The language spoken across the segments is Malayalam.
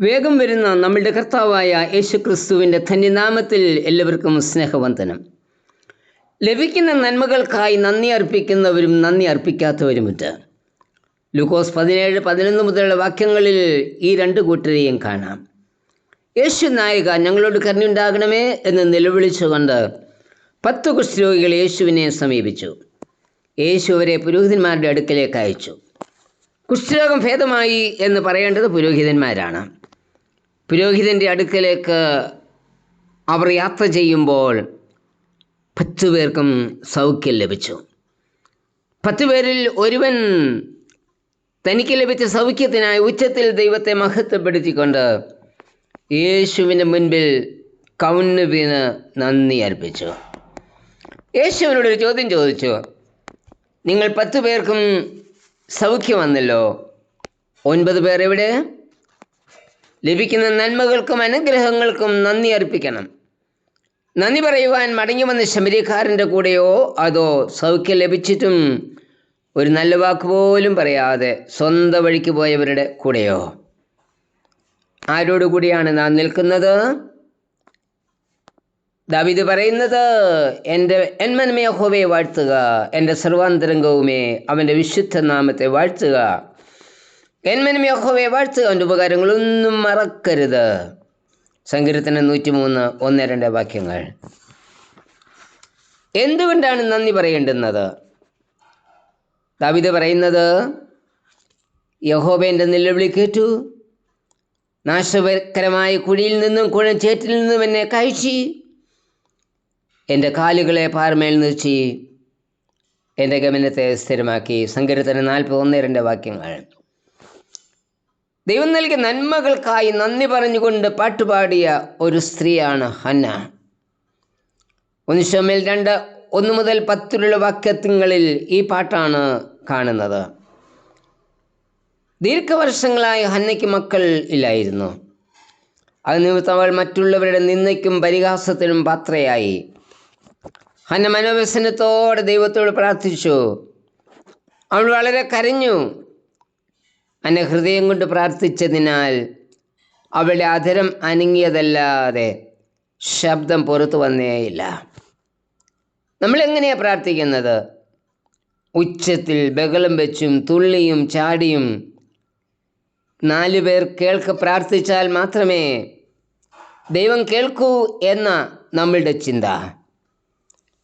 വേഗം വരുന്ന നമ്മളുടെ കർത്താവായ യേശു ക്രിസ്തുവിന്റെ ധന്യനാമത്തിൽ എല്ലാവർക്കും സ്നേഹവന്ദനം. ലഭിക്കുന്ന നന്മകൾക്കായി നന്ദി അർപ്പിക്കുന്നവരും നന്ദി അർപ്പിക്കാത്തവരുമുണ്ട്. ലുക്കോസ് പതിനേഴ് പതിനൊന്ന് മുതലുള്ള വാക്യങ്ങളിൽ ഈ രണ്ട് കൂട്ടരെയും കാണാം. യേശു നായിക ഞങ്ങളോട് കരുണയുണ്ടാകണമേ എന്ന് നിലവിളിച്ചുകൊണ്ട് പത്ത് കുഷ്ഠരോഗികൾ യേശുവിനെ സമീപിച്ചു. യേശു അവരെ പുരോഹിതന്മാരുടെ അടുക്കലേക്ക് അയച്ചു. കുഷ്ഠരോഗം ഭേദമായി എന്ന് പറയേണ്ടത് പുരോഹിതന്മാരാണ്. പുരോഹിതന്റെ അടുക്കലേക്ക് അവർ യാത്ര ചെയ്യുമ്പോൾ പത്തു പേർക്കും സൗഖ്യം ലഭിച്ചു. പത്തു പേരിൽ ഒരുവൻ തനിക്ക് ലഭിച്ച സൗഖ്യത്തിനായി ഉച്ചത്തിൽ ദൈവത്തെ മഹത്വപ്പെടുത്തിക്കൊണ്ട് യേശുവിന്റെ മുൻപിൽ കൗന്നു നന്ദി അർപ്പിച്ചു. യേശുവിനോടൊരു ചോദ്യം ചോദിച്ചു. നിങ്ങൾ പത്ത് പേർക്കും സൗഖ്യം വന്നല്ലോ. ഒൻപത് പേർ എവിടെ? ലഭിക്കുന്ന നന്മകൾക്കും അനുഗ്രഹങ്ങൾക്കും നന്ദി അർപ്പിക്കണം. നന്ദി പറയുവാൻ മടങ്ങി വന്ന ശമരിക്കാരന്റെ കൂടെയോ അതോ സൗഖ്യം ലഭിച്ചിട്ടും ഒരു നല്ല വാക്ക് പോലും പറയാതെ സ്വന്തം വഴിക്ക് പോയവരുടെ കൂടെയോ? ആരോടുകൂടിയാണ് നാം നിൽക്കുന്നത്? ദാവിദ് പറയുന്നത് എന്റെ എന്മന്മയ ഹോവയെ വാഴ്ത്തുക എന്റെ സർവാന്തരംഗവുമേ അവന്റെ വിശുദ്ധ നാമത്തെ വാഴ്ത്തുക. എന്മന്മയ ഹോവയെ വാഴ്ത്തുക അവന്റെ ഉപകാരങ്ങളൊന്നും മറക്കരുത്. സങ്കീർത്തനം നൂറ്റിമൂന്ന് ഒന്ന് രണ്ട് വാക്യങ്ങൾ. എന്തുകൊണ്ടാണ് നന്ദി പറയേണ്ടുന്നത്? ദാവിദ് പറയുന്നത് യഹോബേന്റെ നിലവിളി കേട്ടു. നാശകരമായ കുഴിയിൽ നിന്നും കുഴച്ചേറ്റിൽ നിന്നും എന്നെ കഴിച്ചി എന്റെ കാലുകളെ പാർമേൽ നിർച്ചി എന്റെ ഗമനത്തെ സ്ഥിരമാക്കി. സങ്കീർത്തന നാൽപ്പത് ഒന്ന് രണ്ട് വാക്യങ്ങൾ. ദൈവം നൽകിയ നന്മകൾക്കായി നന്ദി പറഞ്ഞുകൊണ്ട് പാട്ടുപാടിയ ഒരു സ്ത്രീയാണ് ഹന്ന. ഒന്നിഷമേൽ രണ്ട് ഒന്ന് മുതൽ പത്തിലുള്ള വാക്യങ്ങളിൽ ഈ പാട്ടാണ് കാണുന്നത്. ദീർഘവർഷങ്ങളായി ഹന്നയ്ക്ക് മക്കൾ ഇല്ലായിരുന്നു. അത് നിമിത്തം അവൾ മറ്റുള്ളവരുടെ നിന്ദയ്ക്കും പരിഹാസത്തിനും പാത്രയായി. ഹന്ന മനോവ്യസനത്തോടെ ദൈവത്തോട് പ്രാർത്ഥിച്ചു. അവൾ വളരെ കരഞ്ഞു. അവന്റെ ഹൃദയം കൊണ്ട് പ്രാർത്ഥിച്ചതിനാൽ അവളുടെ അധരം അനങ്ങിയതല്ലാതെ ശബ്ദം പുറത്തു വന്നേയില്ല. നമ്മളെങ്ങനെയാണ് പ്രാർത്ഥിക്കുന്നത്? ഉച്ചത്തിൽ ബഹളം വെച്ചും തുള്ളിയും ചാടിയും നാലു പേർ കേൾക്ക പ്രാർത്ഥിച്ചാൽ മാത്രമേ ദൈവം കേൾക്കൂ എന്ന നമ്മളുടെ ചിന്ത.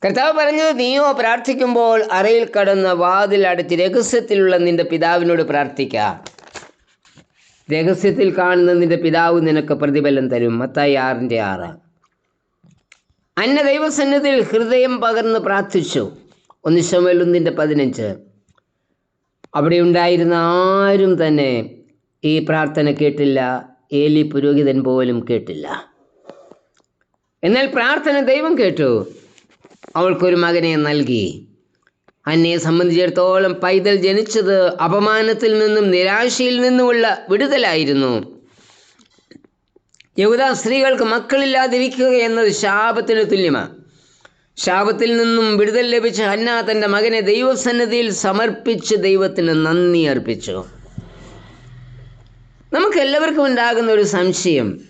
കർത്താവ് പറഞ്ഞത് നീയോ പ്രാർത്ഥിക്കുമ്പോൾ അറയിൽ കടന്ന വാതിൽ അടച്ച് രഹസ്യത്തിലുള്ള നിന്റെ പിതാവിനോട് പ്രാർത്ഥിക്കാം. രഹസ്യത്തിൽ കാണുന്ന നിന്റെ പിതാവ് നിനക്ക് പ്രതിഫലം തരും. മത്തായി ആറിന്റെ ആറ്. അന്ന ദൈവസന്നിധിയിൽ ഹൃദയം പകർന്ന് പ്രാർത്ഥിച്ചു. ഒന്ന് ശമലൊന്നിന്റെ പതിനഞ്ച്. അവിടെ ഉണ്ടായിരുന്ന ആരും തന്നെ ഈ പ്രാർത്ഥന കേട്ടില്ല ഏലി പുരോഹിതൻ പോലും കേട്ടില്ല. എന്നാൽ പ്രാർത്ഥന ദൈവം കേട്ടു. അവൾക്കൊരു മകനെ നൽകി. അന്നയെ സംബന്ധിച്ചിടത്തോളം പൈതൽ ജനിച്ചത് അപമാനത്തിൽ നിന്നും നിരാശയിൽ നിന്നുമുള്ള വിടുതലായിരുന്നു. യഹൂദ സ്ത്രീകൾക്ക് മക്കളില്ലാതിരിക്കുക എന്നത് ശാപത്തിന് തുല്യമാണ് ശാപത്തിൽ നിന്നും വിടുതൽ ലഭിച്ച ഹന്ന തന്റെ മകനെ ദൈവസന്നിധിയിൽ സമർപ്പിച്ച് ദൈവത്തിന് നന്ദി അർപ്പിച്ചു. നമുക്ക് എല്ലാവർക്കും ഉണ്ടാകുന്ന ഒരു സംശയം.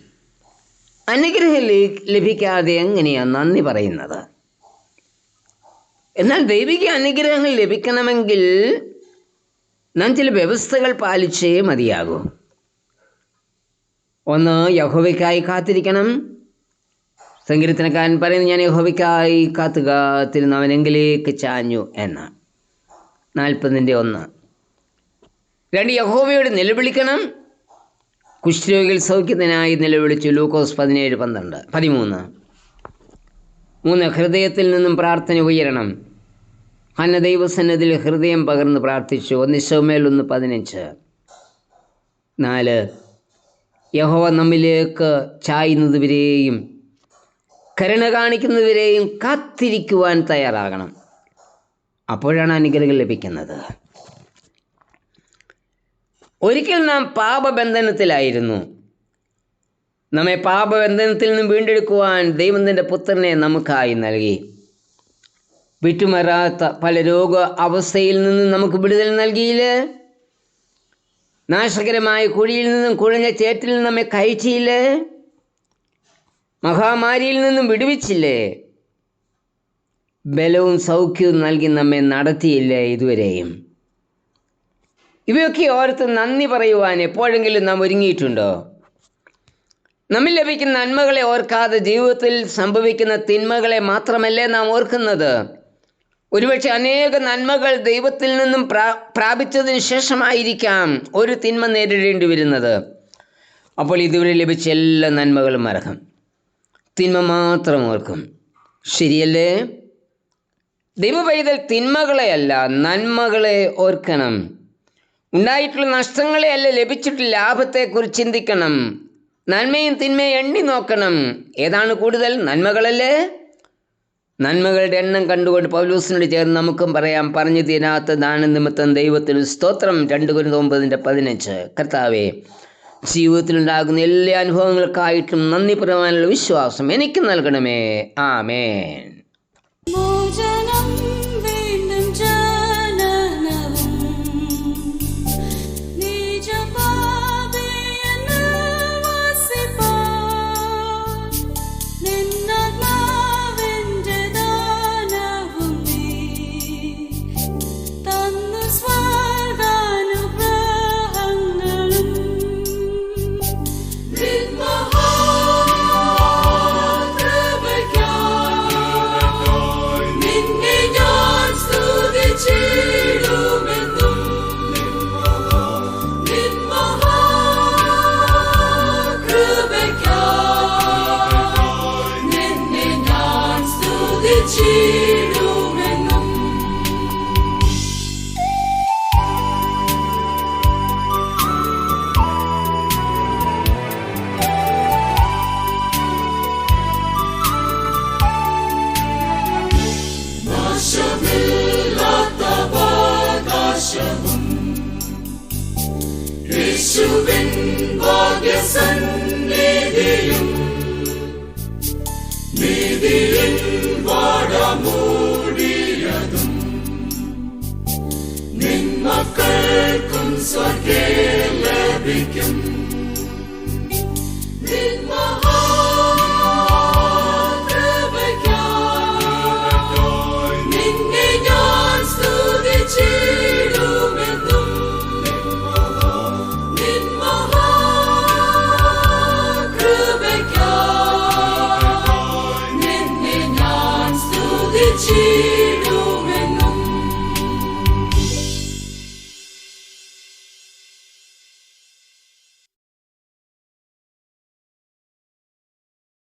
അനുഗ്രഹം ലഭിക്കാതെ എങ്ങനെയാണ് നന്ദി പറയുന്നത്? എന്നാൽ ദൈവിക അനുഗ്രഹങ്ങൾ ലഭിക്കണമെങ്കിൽ നാം ചില വ്യവസ്ഥകൾ പാലിച്ചേ മതിയാകൂ. ഒന്ന് യഹോവയ്ക്കായി കാത്തിരിക്കണം. സങ്കീർത്തനക്കാരൻ പറയുന്നു ഞാൻ യഹോവയ്ക്കായി കാത്തു കാത്തിരുന്ന അവനെങ്കിലേക്ക് ചാഞ്ഞു എന്ന. നാൽപ്പതിന്റെ ഒന്ന്. രണ്ട് യഹോവയോട് നിലവിളിക്കണം. കുഷ്ഠരോഗികൾ സൗഖ്യത്തിനായി നിലവിളിച്ചു. ലൂക്കോസ് പതിനേഴ് പന്ത്രണ്ട് പതിമൂന്ന്. മൂന്ന് ഹൃദയത്തിൽ നിന്നും പ്രാർത്ഥന ഉയരണം. ഹന്ന ദൈവസന്നതിൽ ഹൃദയം പകർന്ന് പ്രാർത്ഥിച്ചു. ഒന്ന് ശവമേൽ ഒന്ന് പതിനഞ്ച്. നാല് യഹോവ നമ്മിലേക്ക് ചായുന്നതുവരെയും കരുണ കാണിക്കുന്നവരെയും കാത്തിരിക്കുവാൻ തയ്യാറാകണം. അപ്പോഴാണ് അനുഗ്രഹം ലഭിക്കുന്നത്. ഒരിക്കൽ നാം പാപബന്ധനത്തിലായിരുന്നു. നമ്മെ പാപബന്ധനത്തിൽ നിന്നും വീണ്ടെടുക്കുവാൻ ദൈവത്തിന്റെ പുത്രനെ നമുക്കായി നൽകി. വിട്ടുമറാത്ത പല രോഗ അവസ്ഥയിൽ നിന്നും നമുക്ക് വിടുതൽ നൽകിയില്ലേ? നാശകരമായ കുഴിയിൽ നിന്നും കുഴഞ്ഞ ചേറ്റിൽ നമ്മെ കയറ്റിയില്ലേ? മഹാമാരിയിൽ നിന്നും വിടുവിച്ചില്ലേ? ബലവും സൗഖ്യവും നൽകി നമ്മെ നടത്തിയില്ലേ ഇതുവരെയും? ഇവയൊക്കെ ഓർത്ത് നന്ദി പറയുവാൻ എപ്പോഴെങ്കിലും നാം ഒരുങ്ങിയിട്ടുണ്ടോ? നമ്മിൽ ലഭിക്കുന്ന നന്മകളെ ഓർക്കാതെ ജീവിതത്തിൽ സംഭവിക്കുന്ന തിന്മകളെ മാത്രമല്ലേ നാം ഓർക്കുന്നത്? ഒരുപക്ഷെ അനേക നന്മകൾ ദൈവത്തിൽ നിന്നും പ്രാ പ്രാപിച്ചതിന് ശേഷമായിരിക്കാം ഒരു തിന്മ നേരിടേണ്ടി വരുന്നത്. അപ്പോൾ ഇതുവരെ ലഭിച്ച എല്ലാ നന്മകളും മറക്കും തിന്മ മാത്രം ഓർക്കും. ശരിയല്ലേ? ദൈവപൈതൽ തിന്മകളെയല്ല നന്മകളെ ഓർക്കണം. ഉണ്ടായിട്ടുള്ള നഷ്ടങ്ങളെ അല്ല ലഭിച്ചിട്ടുള്ള ലാഭത്തെക്കുറിച്ച് ചിന്തിക്കണം. നന്മയും തിന്മയും എണ്ണി നോക്കണം. ഏതാണ് കൂടുതൽ? നന്മകളല്ലേ? നന്മകളുടെ എണ്ണം കണ്ടുകൊണ്ട് പൗലൂസിനോട് ചേർന്ന് നമുക്കും പറയാം പറഞ്ഞു തീരാത്ത ദാന നിമിത്തം ദൈവത്തിന് സ്തോത്രം. രണ്ട് കുരുന്ന് ഒമ്പതിന്റെ പതിനഞ്ച്. കർത്താവെ ജീവിതത്തിലുണ്ടാകുന്ന എല്ലാ അനുഭവങ്ങൾക്കായിട്ടും നന്ദി പറയാനുള്ള വിശ്വാസം എനിക്ക് നൽകണമേ. ആമേൻ. യേശുവിൻ ഭാഗ്യസന്നിധിയും നീതിയിൽ വാടമൂടിയതും നിൻ മക്കൾക്കും സ്വർഗേ ലഭിക്കും.